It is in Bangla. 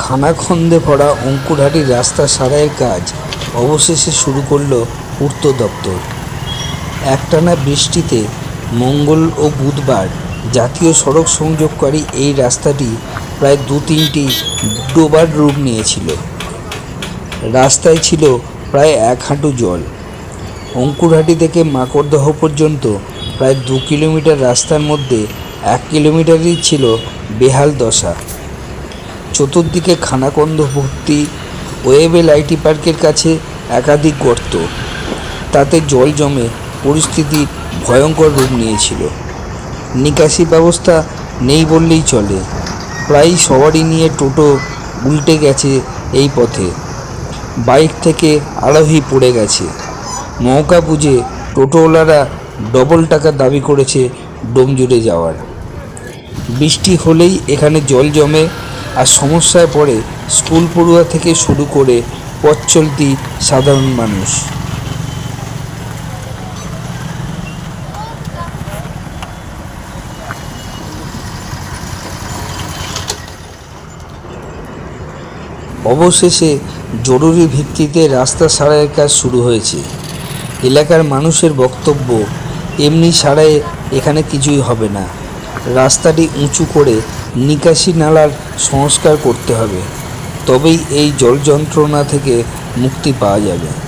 খানাখন্দে ভরা অঙ্কুরহাটির রাস্তা সারাইয়ের কাজ। অবশেষে শুরু করল পূর্ত দপ্তর। একটানা বৃষ্টিতে মঙ্গল ও বুধবার জাতীয় সড়ক সংযোগকারী এই রাস্তাটি প্রায় দু তিনটি ডোবার রূপ নিয়েছিল। রাস্তায় ছিল প্রায় এক হাঁটু জল। অঙ্কুরহাটি থেকে মাকড়দহ পর্যন্ত প্রায় দু কিলোমিটার রাস্তার মধ্যে এক কিলোমিটারই ছিল বেহাল দশা। চতুর্দিকে খানাকন্দ ভর্তি ওয়েবেল আইটি পার্কের কাছে একাধিক গর্ত। তাতে জল জমে পরিস্থিতি ভয়ঙ্কর রূপ নিয়েছিল। নিকাশি ব্যবস্থা নেই বললেই চলে। প্রায় সবারই নিয়ে টোটো উল্টে গেছে এই পথে। বাইক থেকে আরোহী পড়ে গেছে। মৌকা বুঝে টোটোওয়ালারা ডবল টাকা দাবি করেছে ডোমজুড়ে যাওয়ার। বৃষ্টি হলেই এখানে জল জমে আর সমস্যায় পড়ে স্কুল পড়ুয়া থেকে শুরু করে পথ সাধারণ মানুষ। অবশেষে জরুরি ভিত্তিতে রাস্তা সারাইয়ের কাজ শুরু হয়েছে। এলাকার মানুষের বক্তব্য, এমনি সারায়ে এখানে কিছুই হবে না। রাস্তাটি উঁচু করে নিকাশি নালার সংস্কার করতে হবে, তবেই এই জল যন্ত্রণা থেকে মুক্তি পাওয়া যাবে।